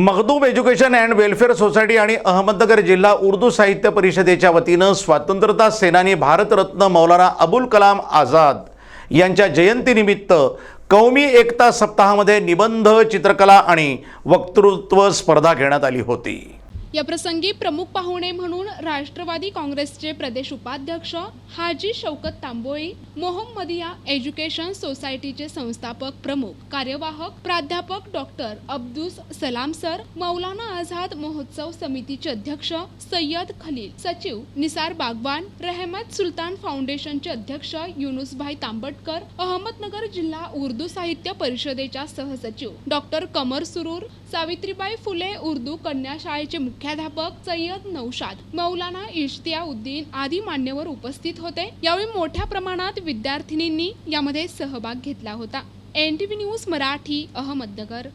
Makhdoom education and welfare society आणि अहमदनगर जिल्हा उर्दू साहित्य परिषदेच्या वतीनं स्वातंत्र्यता सेनानी भारतरत्न मौलाना अबुल कलाम आझाद यांच्या जयंतीनिमित्त कौमी एकता सप्ताहामध्ये निबंध चित्रकला आणि वक्तृत्व स्पर्धा घेण्यात आली होती. या प्रसंगी प्रमुख पाहुणे म्हणून राष्ट्रवादी काँग्रेसचे प्रदेश उपाध्यक्ष हाजी शौकत तांबोळी मोहम्मदिया एज्युकेशन सोसायटीचे संस्थापक प्रमुख कार्यवाहक प्राध्यापक डॉक्टर अब्दुस सलाम सर मौलाना आझाद महोत्सव समितीचे अध्यक्ष सय्यद खलील सचिव निसार बागवान रहमत सुलतान फाउंडेशनचे अध्यक्ष युनुसभाई तांबटकर अहमदनगर जिल्हा उर्दू साहित्य परिषदेच्या सहसचिव डॉक्टर कमर सुरूर सावित्रीबाई फुले उर्दू कन्या शाळेचे मुख्याध्यापक सय्यद नौशाद मौलाना इश्तिया उद्दीन आदी मान्यवर उपस्थित होते. यावेळी मोठ्या प्रमाणात विद्यार्थिनींनी यामध्ये सहभाग घेतला होता. N T V news Marathi Ahmednagar.